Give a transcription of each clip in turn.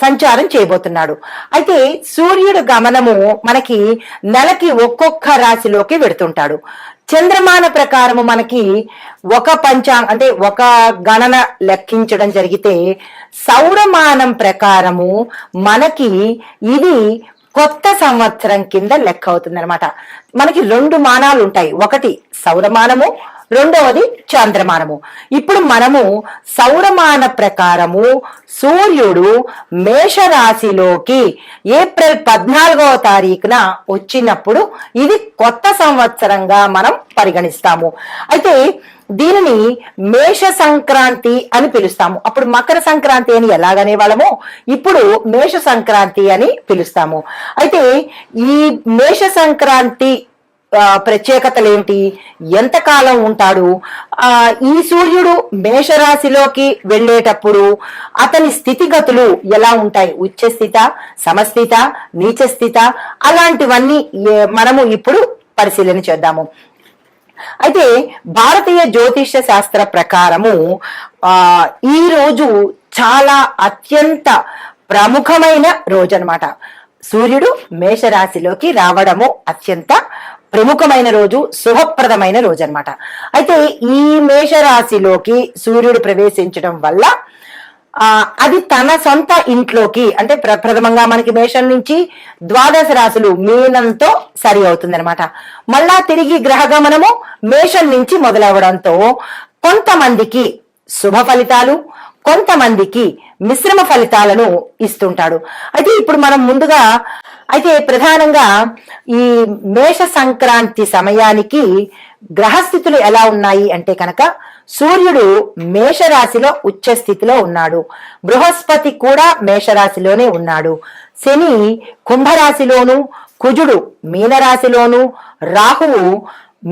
సంచారం చేయబోతున్నాడు. అయితే సూర్యుడు గమనము మనకి నెలకి ఒక్కొక్క రాశిలోకి వెడుతుంటాడు. చంద్రమాన ప్రకారము మనకి ఒక పంచాంగ అంటే ఒక గణన లెక్కించడం జరిగితే సౌరమానం ప్రకారము మనకి ఇది కొత్త సంవత్సరం కింద లెక్క అవుతుంది అనమాట మనకి రెండు మానాలు ఉంటాయి. ఒకటి సౌరమానము రెండవది చంద్రమానము. ఇప్పుడు మనము సౌరమాన ప్రకారము సూర్యుడు మేషరాశిలోకి ఏప్రిల్ పద్నాలుగవ తారీఖున వచ్చినప్పుడు ఇది కొత్త సంవత్సరంగా మనం పరిగణిస్తాము. అయితే దీనిని మేష సంక్రాంతి అని పిలుస్తాము. అప్పుడు మకర సంక్రాంతి అని ఎలాగనే వాళ్ళము ఇప్పుడు మేష సంక్రాంతి అని పిలుస్తాము. అయితే ఈ మేష సంక్రాంతి ప్రత్యేకతలు ఏంటి? ఎంతకాలం ఉంటాడు? ఆ ఈ సూర్యుడు మేషరాశిలోకి వెళ్ళేటప్పుడు అతని స్థితిగతులు ఎలా ఉంటాయి? ఉచ్చస్థిత సమస్థిత నీచస్థిత అలాంటివన్నీ మనము ఇప్పుడు పరిశీలన చేద్దాము. అయితే భారతీయ జ్యోతిష శాస్త్ర ప్రకారము ఆ ఈ రోజు చాలా అత్యంత ప్రముఖమైన రోజు అనమాట సూర్యుడు మేషరాశిలోకి రావడము అత్యంత ప్రముఖమైన రోజు శుభప్రదమైన రోజు అన్నమాట అయితే ఈ మేషరాశిలోకి సూర్యుడు ప్రవేశించడం వల్ల అది తన సొంత ఇంట్లోకి అంటే ప్ర- ప్రథమంగా మనకి మేషం నుంచి ద్వాదశ రాశులు మీనంతో సరి అవుతుంది అనమాట మళ్ళా తిరిగి గ్రహ గమనము మేషం నుంచి మొదలవడంతో కొంతమందికి శుభ ఫలితాలు కొంతమందికి మిశ్రమ ఫలితాలను ఇస్తుంటాడు. అయితే ఇప్పుడు మనం ముందుగా అయితే ప్రధానంగా ఈ మేష సంక్రాంతి సమయానికి గ్రహస్థితులు ఎలా ఉన్నాయి అంటే కనుక సూర్యుడు మేషరాశిలో ఉచ్చ స్థితిలో ఉన్నాడు. బృహస్పతి కూడా మేషరాశిలోనే ఉన్నాడు. శని కుంభరాశిలోను కుజుడు మీనరాశిలోను రాహువు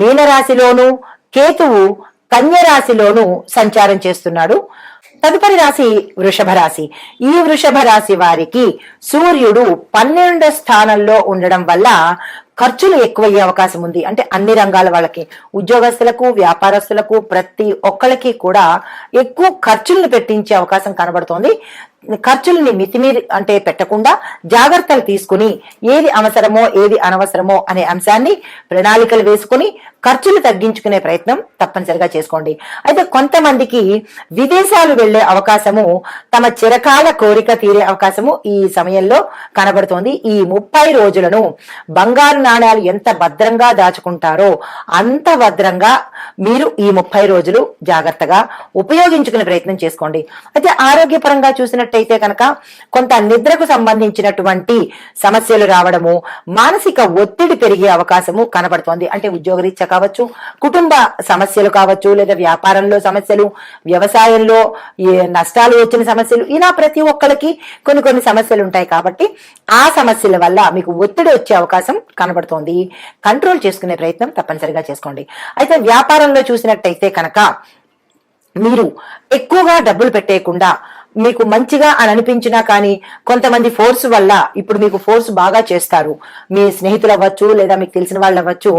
మీనరాశిలోను కేతువు కన్యరాశిలోను సంచారం చేస్తున్నాడు. తదుపరి రాశి వృషభ రాశి. ఈ వృషభ రాశి వారికి సూర్యుడు పన్నెండో స్థానంలో ఉండడం వల్ల ఖర్చులు ఎక్కువయ్యే అవకాశం ఉంది. అంటే అన్ని రంగాల వాళ్ళకి ఉద్యోగస్తులకు వ్యాపారస్తులకు ప్రతి ఒక్కరికి కూడా ఎక్కువ ఖర్చులను పెట్టించే అవకాశం కనబడుతోంది. ఖర్చుల్ని మితిమీరి అంటే పెట్టకుండా జాగ్రత్తలు తీసుకుని ఏది అవసరమో ఏది అనవసరమో అనే అంశాన్ని ప్రణాళికలు వేసుకుని ఖర్చులు తగ్గించుకునే ప్రయత్నం తప్పనిసరిగా చేసుకోండి. అయితే కొంతమందికి విదేశాలు వెళ్ళే అవకాశము తమ చిరకాల కోరిక తీరే అవకాశము ఈ సమయంలో కనబడుతోంది. ఈ ముప్పై రోజులను బంగారు నాణ్యాలు ఎంత భద్రంగా దాచుకుంటారో అంత భద్రంగా మీరు ఈ ముప్పై రోజులు జాగ్రత్తగా ఉపయోగించుకునే ప్రయత్నం చేసుకోండి. అయితే ఆరోగ్యపరంగా చూసినట్టు చూసినట్టయితే కనుక కొంత నిద్రకు సంబంధించినటువంటి సమస్యలు రావడము మానసిక ఒత్తిడి పెరిగే అవకాశము కనబడుతోంది. అంటే ఉద్యోగరీత్యా కావచ్చు కుటుంబ సమస్యలు కావచ్చు లేదా వ్యాపారంలో సమస్యలు వ్యవసాయంలో ఏ నష్టాలు వచ్చిన సమస్యలు ఇలా ప్రతి ఒక్కరికి కొన్ని కొన్ని సమస్యలు ఉంటాయి కాబట్టి ఆ సమస్యల వల్ల మీకు ఒత్తిడి వచ్చే అవకాశం కనబడుతోంది. కంట్రోల్ చేసుకునే ప్రయత్నం తప్పనిసరిగా చేసుకోండి. అయితే వ్యాపారంలో చూసినట్టయితే కనుక మీరు ఎక్కువగా డబ్బులు పెట్టేయకుండా మీకు మంచిగా అని అనిపించినా కానీ కొంతమంది ఫోర్స్ వల్ల ఇప్పుడు మీకు ఫోర్స్ బాగా చేస్తారు. మీ స్నేహితులు అవ్వచ్చు లేదా మీకు తెలిసిన వాళ్ళు అవ్వచ్చు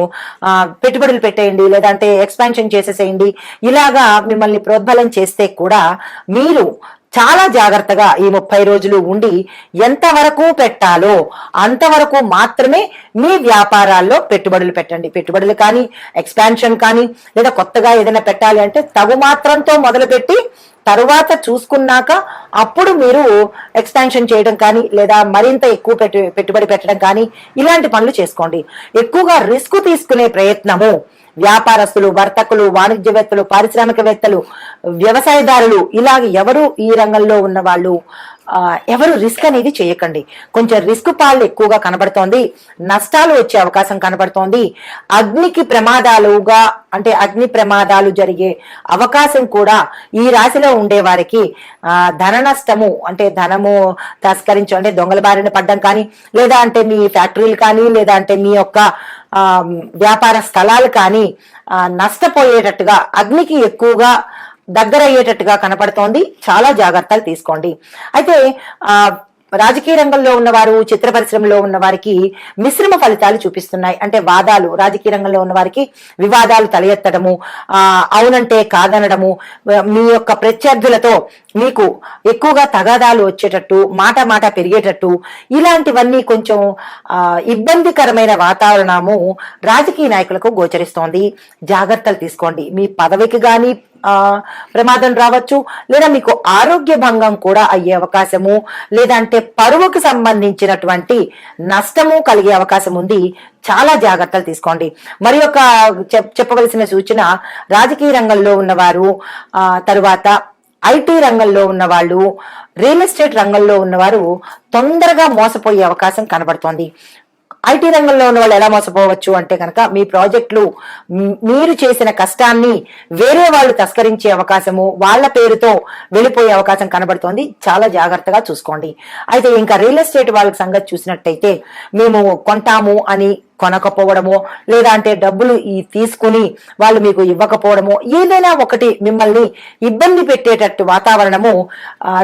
పెట్టుబడులు పెట్టేయండి లేదంటే ఎక్స్పాన్షన్ చేసేసేయండి. ఇలాగా మిమ్మల్ని ప్రోద్బలం చేస్తే కూడా మీరు చాలా జాగ్రత్తగా ఈ ముప్పై రోజులు ఉండి ఎంతవరకు పెట్టాలో అంతవరకు మాత్రమే మీ వ్యాపారాల్లో పెట్టుబడులు పెట్టండి. పెట్టుబడులు కానీ ఎక్స్పాన్షన్ కానీ లేదా కొత్తగా ఏదైనా పెట్టాలి అంటే తగు మాత్రంతో మొదలుపెట్టి తరువాత చూసుకున్నాక అప్పుడు మీరు ఎక్స్పాన్షన్ చేయడం కానీ లేదా మరింత ఎక్కువ పెట్టు పెట్టుబడి పెట్టడం కానీ ఇలాంటి పనులు చేసుకోండి. ఎక్కువగా రిస్క్ తీసుకునే ప్రయత్నము వ్యాపారస్తులు వర్తకులు వాణిజ్యవేత్తలు పారిశ్రామికవేత్తలు వ్యవసాయదారులు ఇలాగ ఎవరు ఈ రంగంలో ఉన్న వాళ్ళు ఎవరు రిస్క్ అనేది చేయకండి. కొంచెం రిస్క్ పాలు ఎక్కువగా కనబడుతోంది. నష్టాలు వచ్చే అవకాశం కనబడుతోంది. అగ్నికి ప్రమాదాలుగా అంటే అగ్ని ప్రమాదాలు జరిగే అవకాశం కూడా ఈ రాశిలో ఉండే వారికి ఆ, ధన నష్టము అంటే ధనము తస్కరించు అంటే దొంగల బారిన పడ్డం కానీ లేదా అంటే మీ ఫ్యాక్టరీలు కానీ లేదా అంటే మీ యొక్క వ్యాపార స్థలాలు కానీ నష్టపోయేటట్టుగా అగ్నికి ఎక్కువగా దగ్గర అయ్యేటట్టుగా కనపడుతోంది. చాలా జాగ్రత్తలు తీసుకోండి. అయితే ఆ రాజకీయ రంగంలో ఉన్నవారు చిత్ర పరిశ్రమలో ఉన్న వారికి మిశ్రమ ఫలితాలు చూపిస్తున్నాయి. అంటే వాదాలు రాజకీయ రంగంలో ఉన్న వారికి వివాదాలు తల ఎత్తడము ఆ అవునంటే కాదనడము మీ యొక్క ప్రత్యర్థులతో మీకు ఎక్కువగా తగాదాలు వచ్చేటట్టు మాట మాట పెరిగేటట్టు ఇలాంటివన్నీ కొంచెం ఇబ్బందికరమైన వాతావరణము రాజకీయ నాయకులకు గోచరిస్తోంది. జాగ్రత్తలు తీసుకోండి. మీ పదవికి కానీ ప్రమాదం రావచ్చు. లేదా మీకు ఆరోగ్య భంగం కూడా అయ్యే అవకాశము. లేదంటే పరువుకు సంబంధించినటువంటి నష్టము కలిగే అవకాశం ఉంది. చాలా జాగ్రత్తలు తీసుకోండి. మరి ఒక చెప్- చెప్పవలసిన సూచన రాజకీయ రంగంలో ఉన్నవారు ఆ తరువాత ఐటీ రంగంలో ఉన్న వాళ్ళు రియల్ ఎస్టేట్ రంగంలో ఉన్నవారు తొందరగా మోసపోయే అవకాశం కనబడుతోంది. ఐటీ రంగంలో ఉన్న వాళ్ళు ఎలా మోసపోవచ్చు అంటే కనుక మీ ప్రాజెక్టులు మీరు చేసిన కష్టాన్ని వేరే వాళ్ళు తస్కరించే అవకాశము వాళ్ళ పేరుతో వెళ్ళిపోయే అవకాశం కనబడుతోంది. చాలా జాగ్రత్తగా చూసుకోండి. అయితే ఇంకా రియల్ ఎస్టేట్ వాళ్ళ సంగతి చూసినట్టయితే మేము కొంటాము అని కొనకపోవడము లేదా అంటే డబ్బులు ఈ తీసుకుని వాళ్ళు మీకు ఇవ్వకపోవడము ఏదైనా ఒకటి మిమ్మల్ని ఇబ్బంది పెట్టేటట్టు వాతావరణము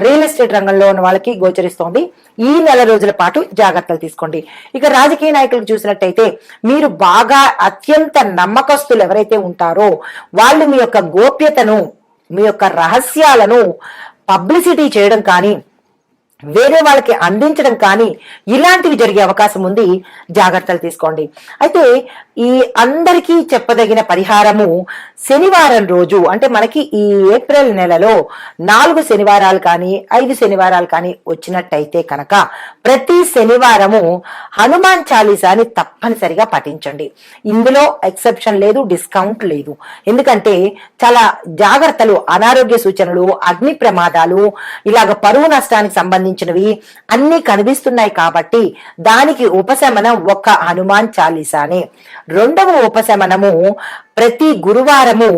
రియల్ ఎస్టేట్ రంగంలో ఉన్న వాళ్ళకి గోచరిస్తోంది. ఈ నెల రోజుల పాటు జాగ్రత్తలు తీసుకోండి. ఇక రాజకీయ నాయకులకు చూసినట్టయితే మీరు బాగా అత్యంత నమ్మకస్తులు ఎవరైతే ఉంటారో వాళ్ళు మీ యొక్క గోప్యతను మీ యొక్క రహస్యాలను పబ్లిసిటీ చేయడం కానీ వేరే వాళ్ళకి అందించడం కానీ ఇలాంటివి జరిగే అవకాశం ఉంది. జాగ్రత్తలు తీసుకోండి. అయితే ఈ అందరికీ చెప్పదగిన పరిహారము శనివారం రోజు అంటే మనకి ఈ ఏప్రిల్ నెలలో నాలుగు శనివారాలు కానీ ఐదు శనివారాలు కానీ వచ్చినట్టయితే కనుక ప్రతి శనివారము హనుమాన్ చాలీసాని తప్పనిసరిగా పఠించండి. ఇందులో ఎక్సెప్షన్ లేదు డిస్కౌంట్ లేదు. ఎందుకంటే చాలా జాగ్రత్తలు అనారోగ్య సూచనలు అగ్ని ప్రమాదాలు ఇలాగ పరువు నష్టానికి సంబంధించి సంబంధించినవి అన్ని కనిపిస్తున్నాయి కాబట్టి దానికి ఉపశమనం ఒక్క హనుమాన్ చాలీసానే. రెండవ ఉపశమనము ప్రతి గురువారము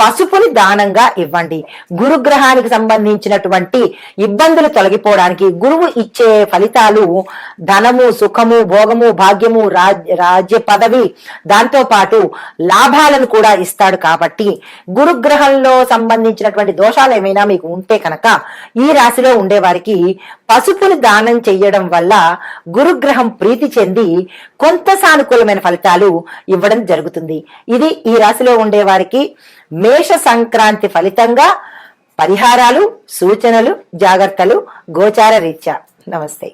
పసుపుని దానంగా ఇవ్వండి. గురుగ్రహానికి సంబంధించినటువంటి ఇబ్బందులు తొలగిపోవడానికి గురువు ఇచ్చే ఫలితాలు ధనము సుఖము భోగము భాగ్యము రాజ్- రాజ్య పదవి దాంతో పాటు లాభాలను కూడా ఇస్తాడు కాబట్టి గురుగ్రహంలో సంబంధించినటువంటి దోషాలు ఏమైనా మీకు ఉంటే కనుక ఈ రాశిలో ఉండేవారికి పసుపుని దానం చేయడం వల్ల గురుగ్రహం ప్రీతి చెంది కొంత సానుకూలమైన ఫలితాలు ఇవ్వడం జరుగుతుంది. ఇది ఈ రాశిలో ఉండేవారికి మేష సంక్రాంతి ఫలితంగా పరిహారాలు సూచనలు జాగ్రత్తలు గోచార రీత్యా. నమస్తే.